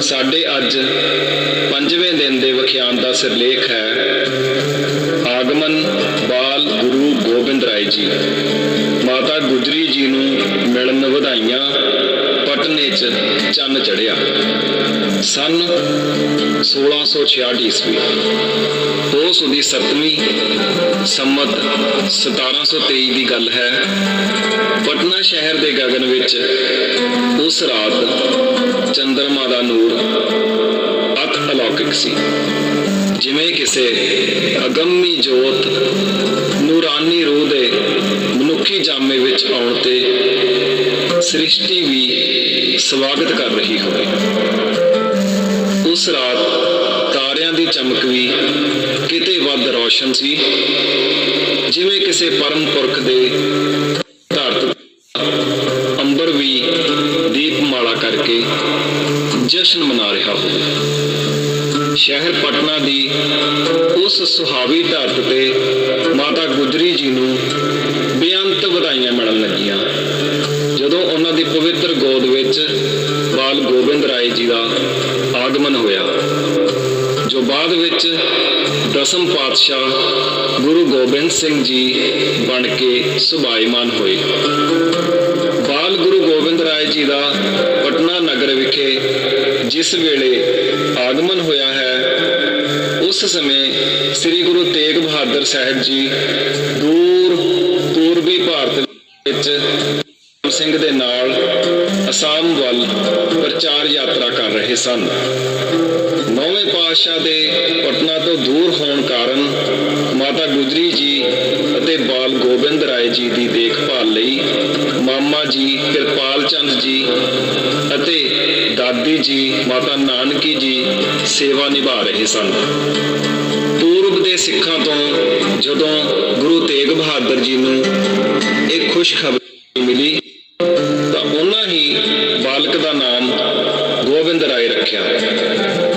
ਸਾਡੇ ਅੱਜ ਪੰਜਵੇਂ ਦਿਨ ਦੇ ਵਿਖਿਆਨ ਦਾ ਸਿਰਲੇਖ ਹੈ ਆਗਮਨ ਬਾਲ ਗੁਰੂ ਗੋਬਿੰਦ ਰਾਏ ਜੀ। ਮਾਤਾ ਗੁਜਰੀ ਜੀ ਨੂੰ ਮਿਲਣ ਵਧਾਈਆਂ, ਪਟਨੇ 'ਚ ਚੰਨ ਚੜਿਆ ਸਨ 1666 ਈਸਵੀ। ਉਸ ਦੀ 7ਵੀਂ ਸੰਮਤ 1723 ਦੀ ਗੱਲ ਹੈ। ਸ਼ਹਿਰ ਦੇ ਗਗਨ ਵਿੱਚ ਉਸ ਰਾਤ ਚੰਦਰਮਾ ਦਾ ਨੂਰ ਅਤ ਅਲੌਕਿਕ ਸੀ। ਜਿਵੇਂ ਕਿਸੇ ਅਗੰਮੀ ਜੋਤ ਨੂਰਾਨੀ ਰੂਹ ਦੇ ਮਨੁੱਖੀ ਜਾਮੇ ਵਿੱਚ ਆਉਣ ਤੇ ਸ੍ਰਿਸ਼ਟੀ ਵੀ ਸਵਾਗਤ ਕਰ ਰਹੀ ਹੋਵੇ। ਉਸ ਰਾਤ ਤਾਰਿਆਂ ਦੀ ਚਮਕ ਵੀ ਕਿਤੇ ਵੱਧ ਰੌਸ਼ਨ ਸੀ। ਜਿਵੇਂ ਕਿਸੇ ਪਰਮ ਪੁਰਖ ਦੇ ਜਸ਼ਨ ਮਨਾ ਰਿਹਾ ਹੋਵੇ। ਸ਼ਹਿਰ ਪਟਨਾ ਦੀ ਉਸ ਸੁਹਾਵੀ ਧਰਤ ਤੇ ਮਾਤਾ ਗੁਜਰੀ ਜੀ ਨੂੰ ਬੇਅੰਤ ਵਧਾਈਆਂ ਮਿਲਣ ਲੱਗੀਆਂ। ਜਦੋਂ ਉਹਨਾਂ ਦੀ ਪਵਿੱਤਰ ਗੋਦ ਵਿੱਚ ਬਾਲ ਗੋਬਿੰਦ ਰਾਏ ਜੀ ਦਾ ਆਗਮਨ ਹੋਇਆ, ਜੋ ਬਾਅਦ ਵਿੱਚ ਦਸਮ ਪਾਤਸ਼ਾਹ ਗੁਰੂ ਗੋਬਿੰਦ ਸਿੰਘ ਜੀ ਬਣ ਕੇ ਸੁਭਾਈਮਾਨ ਹੋਏ। ਬਾਲ ਗੁਰੂ ਗੋਬਿੰਦ ਰਾਏ ਜੀ ਦਾ ਪਟਨਾ ਨਗਰ ਵਿਖੇ ਜਿਸ ਵੇਲੇ ਆਗਮਨ ਹੋਇਆ ਹੈ, ਉਸ ਸਮੇਂ ਸ੍ਰੀ ਗੁਰੂ ਤੇਗ ਬਹਾਦਰ ਸਾਹਿਬ ਜੀ ਦੂਰ ਪੂਰਬੀ ਭਾਰਤ ਵਿੱਚ ਸਿੰਘ ਦੇ ਨਾਲ ਅਸਾਮ ਵੱਲ ਪ੍ਰਚਾਰ ਯਾਤਰਾ ਕਰ ਰਹੇ ਸਨ। ਨੌਵੇਂ ਪਾਤਸ਼ਾਹ ਦੇ ਪਟਨਾ ਤੋਂ ਦੂਰ ਹੋਣ ਕਾਰਨ ਮਾਤਾ ਗੁਜਰੀ ਜੀ ਅਤੇ ਬਾਲ ਗੋਬਿੰਦ ਰਾਏ ਜੀ ਦੀ ਦੇਖਭਾਲ ਲਈ ਮਾਮਾ ਜੀ, ਕਿਰਪਾਲ ਚੰਦ ਜੀ ਅਤੇ ਦਾਦੀ ਜੀ, ਮਾਤਾ ਨਾਨਕੀ ਜੀ ਸੇਵਾ ਨਿਭਾ ਰਹੇ ਸਨ। ਪੂਰਬ ਦੇ ਸਿੱਖਾਂ ਤੋਂ ਜਦੋਂ ਗੁਰੂ ਤੇਗ ਬਹਾਦਰ ਜੀ ਨੂੰ ਇਹ ਖੁਸ਼ਖਬਰੀ ਮਿਲੀ, ਤਾਂ ਉਹਨਾਂ ਹੀ ਬਾਲਕ ਦਾ ਨਾਮ ਗੋਬਿੰਦ ਰਾਏ ਰੱਖਿਆ।